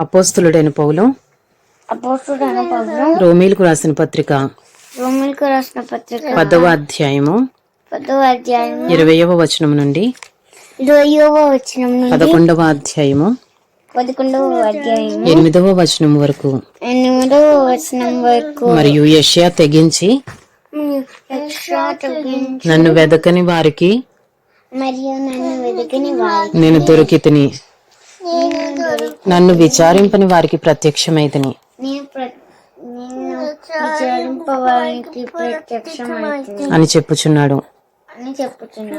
అపోస్తులుడైన పౌలు. అపోస్తుడైన పౌలు. రోమీలకు రాసిన పత్రిక. రోమిలకు రాసిన పత్రిక. పదవ అధ్యాయము. పదవ అధ్యాయం ఇరవయవ వచనం నుండి. ఇరవయవ వచనం నుండి. పదకొండవ అధ్యాయము. పదకొండవ అధ్యాయం ఎనిమిదవ వచనం వరకు. ఎనిమిదవ వచనం వరకు. మరియు యష్యా తెగించి. నన్ను వెదకని వారికి. మరియు నన్ను వెతికిన వారి నేను దొరికితిని. నన్ను విచారింపని వారికి ప్రత్యక్షమైతని. అని చెప్పుచున్నాడు.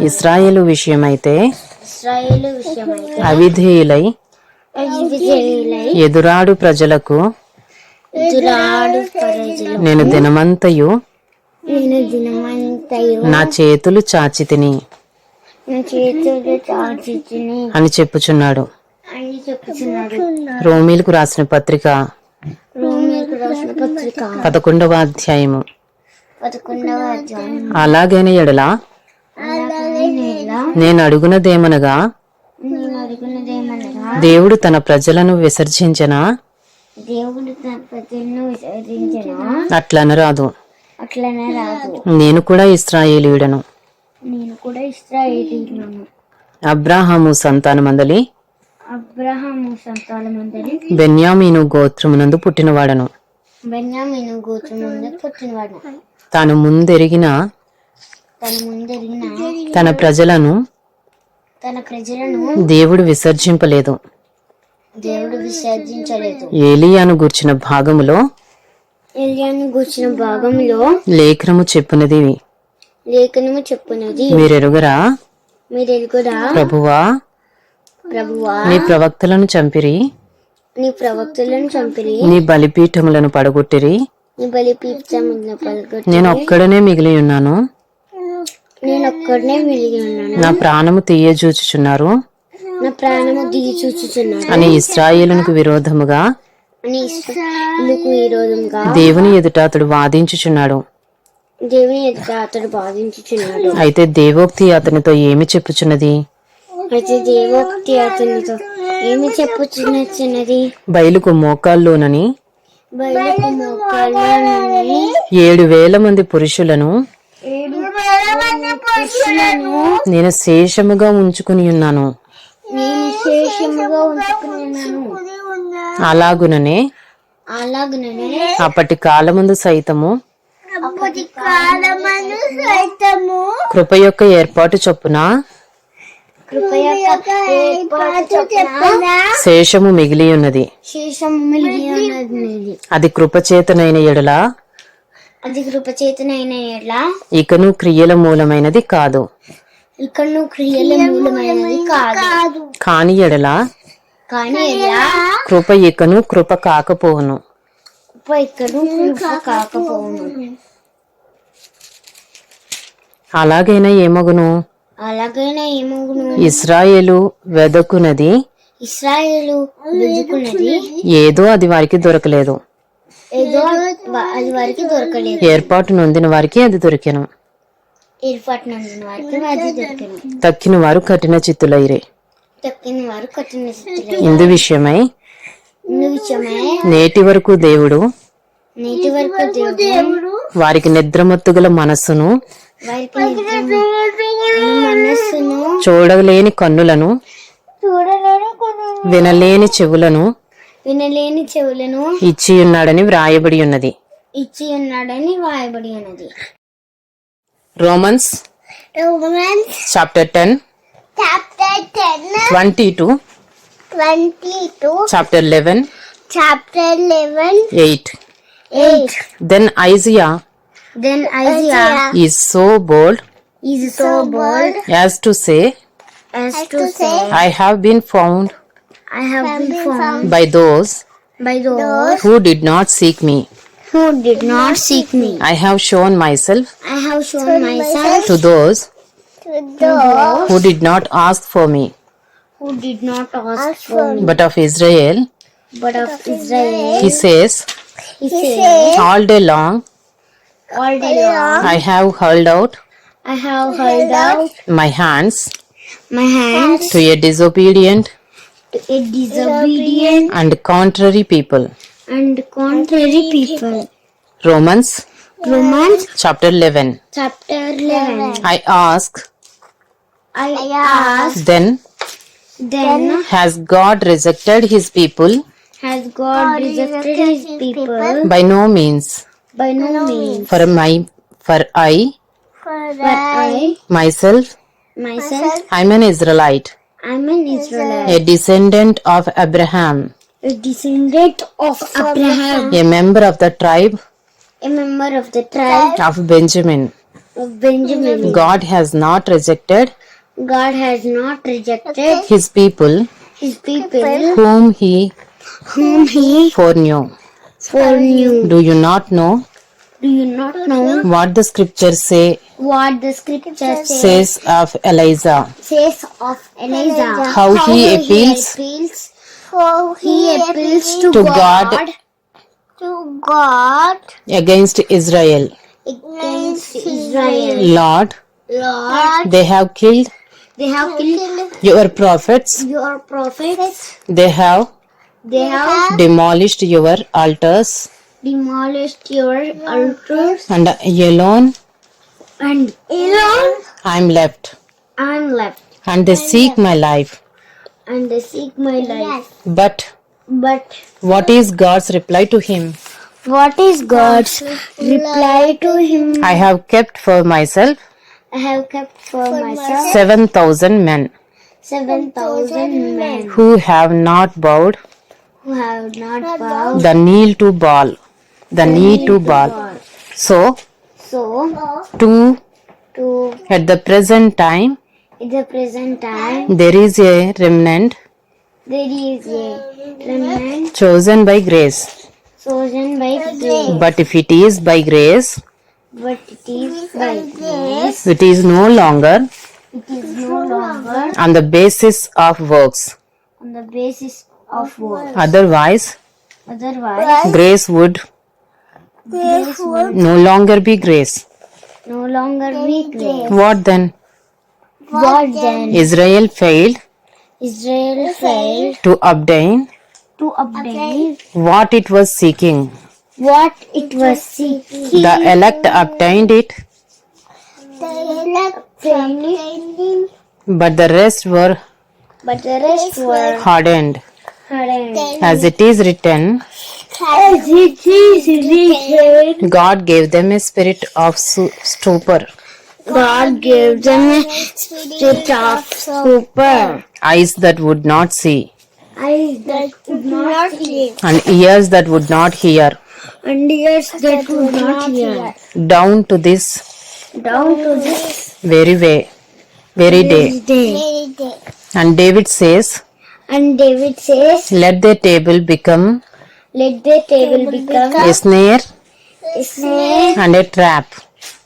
ఇస్రాయేలు విషయమైతే అవిధేయులై ఎదురాడు ప్రజలకు నేను దినమంతయు నా చేతులు చాచితిని అని చెప్పుచున్నాడు. రోమిలకు రాసిన పత్రిక పదకొండవ అధ్యాయము. అలాగైన ఎడలా నేను అడుగునదేమనగా దేవుడు తన ప్రజలను విసర్జించనా? అట్లనరాదు నేను కూడా ఇస్రాయేలీయుడను. అబ్రాహాము సంతానమందలి అబ్రహాము సంతానమందరి బెన్యామీను గోత్రమునందు పుట్టినవాడను. బెన్యామీను గోత్రమందు పుట్టినవాడు. తాను ముందెరిగిన తన ముందెరిగిన తన ప్రజలను తన ప్రజలను దేవుడు విసర్జింపలేదు. దేవుడు విసర్జించలేదు. ఏలియాను గూర్చిన భాగములో ఎలియాను గూర్చిన భాగంలో లేఖనము చెప్పునది. లేఖనము చెప్పున్నది మీరెరుగరా? మీరెరుగురా? ప్రభువా ప్రభువా నీ ప్రవక్తలను చంపిరి. నీ ప్రవక్తలను చంపిరి. నీ బలిపీఠములను పడగొట్టిరి. నీ బలిపీఠములను నేను ఒక్కడనే మిగిలి ఉన్నాను. నేను ఒక్కడనే వెలిగి ఉన్నాను. నా ప్రాణము తీయజూచుచున్నారు నా ప్రాణము దిగి చూచుచున్నాను అని ఇస్రాయేలునకు విరోధముగా దేవుని ఎదుట అతడు వాదించుచున్నాడు. దేవుని ఎదుట అతడు బాధించుచున్నాడు అయితే దేవోక్తి అతనితో ఏమి చెప్పుచున్నది? అయితే దేవోక్తి అతనితో. ఏమి చెప్పుచున్నది బయలుకు మోకాల్లోనని బయలుకు మోకాళ్ళని ఏడు వేల మంది పురుషులను? నేను శేషముగా ఉంచుకుని ఉన్నాను. నేను శేషముగా ఉంచుకున్నాను అలాగుననే? అలాగనే అప్పటి కాలమందు సైతము? అప్పటి కాలమను సైతము? కృప యొక్క ఏర్పాటు చొప్పున కృప యొక్క ఏర్పాటు చొప్పున శేషము మిగిలి ఉన్నది శేషము మిలిగి ఉన్నది అది కృపచేతనైన ఎడల? అది కృప చేతనైన ఎట్లా ఇకను క్రియల మూలమైనది కాదు. నువ్వు క్రియల మూలమైనది కాదు. కాని ఎడల? కానీ కృప ఇకను కృప కాకపోవును. కృప ఇక్కడ కృప కాకపోవును. అలాగైనా ఏమగును? ఇస్రాయేలు వెదకునది. ఇస్రాయేలు వెతుకున్నది ఏదో అది వారికి దొరకలేదు. ఏదో అది వారికి దొరకలేదు. ఏర్పాటు నొందిన వారికి అది దొరికెను. ఏర్పాటు నందిన వారికి అది దొరకలేదు తక్కిన వారు కఠిన చిత్తులైరే. తక్కిన వారు కఠిన స్థితిలో ఇందు విషయమై ఇందు విషయమే నేటి వరకు దేవుడు నేటి వరకు దేవుడు వారికి నిద్రమత్తుగల మనస్సును మనస్సును చూడలేని కన్నులను వినలేని చెవులను వినలేని చెవులను ఇచ్చి ఉన్నాడని వ్రాయబడి ఉన్నది. ఇచ్చి ఉన్నాడని వాయబడి ఉన్నది. Romans Romans chapter ten chapter ten twenty two twenty two chapter eleven chapter eleven eight eight then Isaiah Then Isaiah is so bold is so bold as to say, as to say, I have been found I have been found by those by those who did not seek me. who did not seek me. I have shown myself I have shown myself to those to those who did not ask for me. who did not ask for me, But of Israel, but of Israel, he says, he says. all day long, all day long I have held out I have held out my hands my hands to a disobedient to a disobedient and contrary people. and contrary people. Romans Romans chapter 11. chapter 11. I ask, I ask, then then has God rejected his people? has God rejected his people? By no means. By no means. For my for I? For I, myself? Myself, I'm an Israelite, I'm an Israelite, a descendant of Abraham, a descendant of Abraham, a member of the tribe? A member of the tribe of Benjamin. of Benjamin. God has not rejected God has not rejected his people. His people. Whom he whom he foreknew. Foreknew. Do you not know? Do you not know? What the scriptures say? What the scripture says, says. Of Eliza? says of Eliza. How he appeals. appeals, How he appeals to, to God, God. To God. Against Israel. against Israel. Lord, Lord, they have killed they have killed your prophets, your prophets. they have They have demolished your altars, demolished your altars. And alone? And alone? I am left, I'm left. And they seek my life. and they seek my life. But But what is God's reply to him? what is God's reply to him? I have kept for myself I have kept for myself. seven thousand men. seven thousand men. Who have not bowed who have not bowed the knee to ball. the knee to ball. So, So, to to at the present time, at the present time, there is a remnant there is a remnant chosen by grace. chosen by grace, But if it is by grace, but it is by grace. it is no longer It is no longer on the basis of works. on the basis of works. Otherwise, Otherwise, grace would grace would no longer be grace. no longer be grace. What then? What then? Israel failed Israel failed to obtain to obtain what it was seeking. what it was seeking. The elect obtained it, The Obtained, but the rest were but the rest were hardened. As it is written, As it is written, God gave them a spirit of stupor, God gave them a spirit of super. eyes that would not see, Eyes that could not see, and ears that would not hear, and ears that could not hear. down to this Down to this very way, very day. And David says, And David says, Let their table become Let the table become a snare a snare and a trap,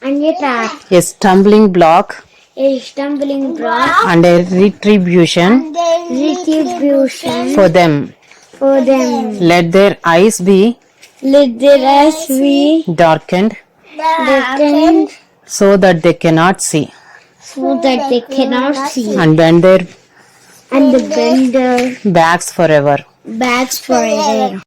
and a trap, a stumbling block a stumbling block, and a retribution retribution for them. for them. Let their eyes be Let their eyes be darkened darkened so that they cannot see, so that they cannot see, and bend their and the their backs forever. backs forever.